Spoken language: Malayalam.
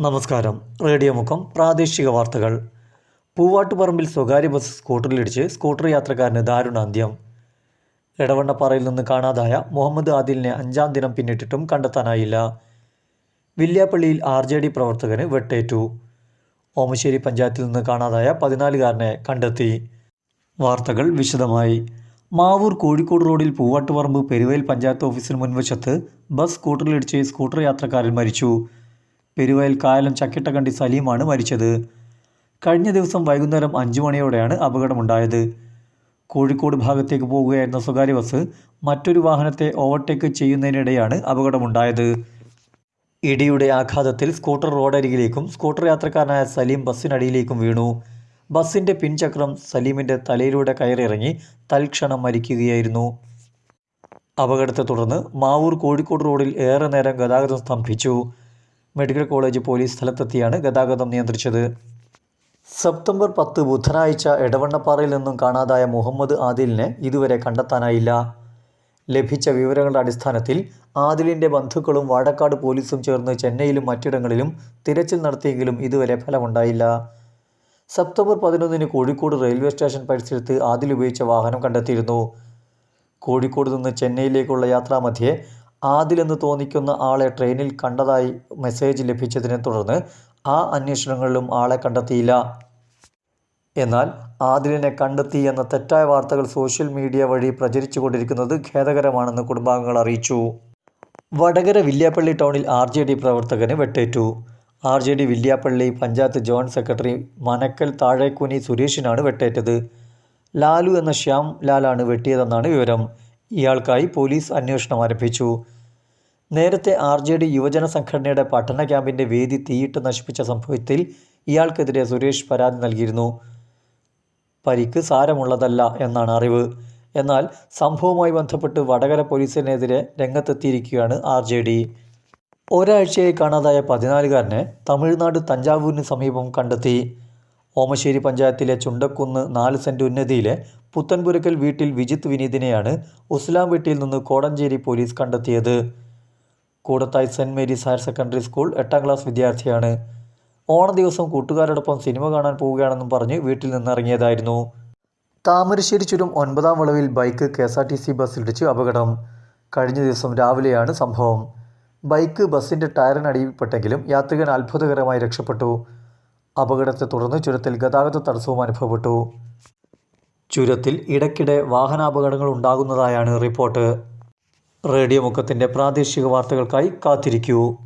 നമസ്കാരം. റേഡിയോ മുഖം പ്രാദേശിക വാർത്തകൾ. പൂവാട്ടുപറമ്പിൽ സ്വകാര്യ ബസ് സ്കൂട്ടറിലിടിച്ച് സ്കൂട്ടർ യാത്രക്കാരന് ദാരുണ അന്ത്യം എടവണ്ണപ്പാറയിൽ നിന്ന് കാണാതായ മുഹമ്മദ് ആദിലിനെ അഞ്ചാം ദിനം പിന്നിട്ടിട്ടും കണ്ടെത്താനായില്ല. വില്യാപ്പള്ളിയിൽ ആർ ജെ ഡി പ്രവർത്തകന് വെട്ടേറ്റു. ഓമശ്ശേരി പഞ്ചായത്തിൽ നിന്ന് കാണാതായ പതിനാലുകാരനെ കണ്ടെത്തി. വാർത്തകൾ വിശദമായി. മാവൂർ കോഴിക്കോട് റോഡിൽ പൂവാട്ടുപറമ്പ് പെരുവയൽ പഞ്ചായത്ത് ഓഫീസിന് മുൻവശത്ത് ബസ് സ്കൂട്ടറിലിടിച്ച് സ്കൂട്ടർ യാത്രക്കാരൻ മരിച്ചു. പെരുവയൽ കായലം ചക്കിട്ടക്കണ്ടി സലീമാണ് മരിച്ചത്. കഴിഞ്ഞ ദിവസം വൈകുന്നേരം അഞ്ചു മണിയോടെയാണ് അപകടമുണ്ടായത്. കോഴിക്കോട് ഭാഗത്തേക്ക് പോകുകയായിരുന്ന സ്വകാര്യ ബസ് മറ്റൊരു വാഹനത്തെ ഓവർടേക്ക് ചെയ്യുന്നതിനിടെയാണ് അപകടമുണ്ടായത്. ഇടിയുടെ ആഘാതത്തിൽ സ്കൂട്ടർ റോഡരികിലേക്കും സ്കൂട്ടർ യാത്രക്കാരനായ സലീം ബസ്സിനടിയിലേക്കും വീണു. ബസ്സിന്റെ പിൻചക്രം സലീമിന്റെ തലയിലൂടെ കയറിയിറങ്ങി തൽക്ഷണം മരിക്കുകയായിരുന്നു. അപകടത്തെ തുടർന്ന് മാവൂർ കോഴിക്കോട് റോഡിൽ ഏറെ നേരം ഗതാഗതം സ്തംഭിച്ചു. മെഡിക്കൽ കോളേജ് പോലീസ് സ്ഥലത്തെത്തിയാണ് ഗതാഗതം നിയന്ത്രിച്ചത്. സെപ്റ്റംബർ പത്ത് ബുധനാഴ്ച എടവണ്ണപ്പാറയിൽ നിന്നും കാണാതായ മുഹമ്മദ് ആദിലിനെ ഇതുവരെ കണ്ടെത്താനായില്ല. ലഭിച്ച വിവരങ്ങളുടെ അടിസ്ഥാനത്തിൽ ആദിലിന്റെ ബന്ധുക്കളും വാഴക്കാട് പോലീസും ചേർന്ന് ചെന്നൈയിലും മറ്റിടങ്ങളിലും തിരച്ചിൽ നടത്തിയെങ്കിലും ഇതുവരെ ഫലമുണ്ടായില്ല. സെപ്റ്റംബർ പതിനൊന്നിന് കോഴിക്കോട് റെയിൽവേ സ്റ്റേഷൻ പരിസരത്ത് ആദിൽ ഉപയോഗിച്ച വാഹനം കണ്ടെത്തിയിരുന്നു. കോഴിക്കോട് നിന്ന് ചെന്നൈയിലേക്കുള്ള യാത്രാമധ്യേ ആദിലെന്ന് തോന്നിക്കുന്ന ആളെ ട്രെയിനിൽ കണ്ടതായി മെസ്സേജ് ലഭിച്ചതിനെ തുടർന്ന് ആ അന്വേഷണങ്ങളിലും ആളെ കണ്ടെത്തിയില്ല. എന്നാൽ ആദിലിനെ കണ്ടെത്തി എന്ന തെറ്റായ വാർത്തകൾ സോഷ്യൽ മീഡിയ വഴി പ്രചരിച്ചു കൊണ്ടിരിക്കുന്നത് ഖേദകരമാണെന്ന് കുടുംബാംഗങ്ങൾ അറിയിച്ചു. വടകര വില്യാപ്പള്ളി ടൗണിൽ ആർ ജെ ഡി പ്രവർത്തകന് വെട്ടേറ്റു. R J D Villiappally panchayat joint secretary Manakkal Thazhekkuni സുരേഷിനാണ് വെട്ടേറ്റത്. ലാലു എന്ന ശ്യാം ലാലാണ് വെട്ടിയതെന്നാണ് വിവരം. ഇയാൾക്കായി പോലീസ് അന്വേഷണം ആരംഭിച്ചു. നേരത്തെ ആർ ജെ ഡി യുവജന സംഘടനയുടെ പഠന ക്യാമ്പിന്റെ വേദി തീയിട്ട് നശിപ്പിച്ച സംഭവത്തിൽ ഇയാൾക്കെതിരെ സുരേഷ് പരാതി നൽകിയിരുന്നു. പരിക്ക് സാരമുള്ളതല്ല എന്നാണ് അറിവ്. എന്നാൽ സംഭവവുമായി ബന്ധപ്പെട്ട് വടകര പോലീസിനെതിരെ രംഗത്തെത്തിയിരിക്കുകയാണ് ആർ ജെ ഡി. ഒരാഴ്ചയായി കാണാതായ പതിനാലുകാരനെ തമിഴ്നാട് തഞ്ചാവൂരിന് സമീപം കണ്ടെത്തി. ഓമശ്ശേരി പഞ്ചായത്തിലെ ചുണ്ടക്കുന്ന് നാല് സെന്റ് ഉന്നതിയിലെ പുത്തൻപുരക്കൽ വീട്ടിൽ വിജിത് വിനീതിനെയാണ് ഉസ്ലാം വീട്ടിൽ നിന്ന് കോടഞ്ചേരി പോലീസ് കണ്ടെത്തിയത്. Koodathai saint Mary's higher secondary school എട്ടാം ക്ലാസ് വിദ്യാർത്ഥിയാണ്. ഓണ ദിവസം കൂട്ടുകാരോടൊപ്പം സിനിമ കാണാൻ പോവുകയാണെന്നും പറഞ്ഞ് വീട്ടിൽ നിന്നിറങ്ങിയതായിരുന്നു. താമരശ്ശേരി ചുരം ഒൻപതാം വളവിൽ bike K S R T C ബസ്സിലിടിച്ച് അപകടം. കഴിഞ്ഞ ദിവസം രാവിലെയാണ് സംഭവം. ബൈക്ക് ബസ്സിന്റെ ടയറിനടിയിൽപ്പെട്ടെങ്കിലും യാത്രികൻ അത്ഭുതകരമായി രക്ഷപ്പെട്ടു. അപകടത്തെ തുടർന്ന് ചുരത്തിൽ ഗതാഗത തടസ്സവും അനുഭവപ്പെട്ടു. ചുരത്തിൽ ഇടയ്ക്കിടെ വാഹനാപകടങ്ങൾ ഉണ്ടാകുന്നതായാണ് റിപ്പോർട്ട്. റേഡിയോ മുഖത്തിന്റെ പ്രാദേശിക വാർത്തകൾക്കായി കാത്തിരിക്കൂ.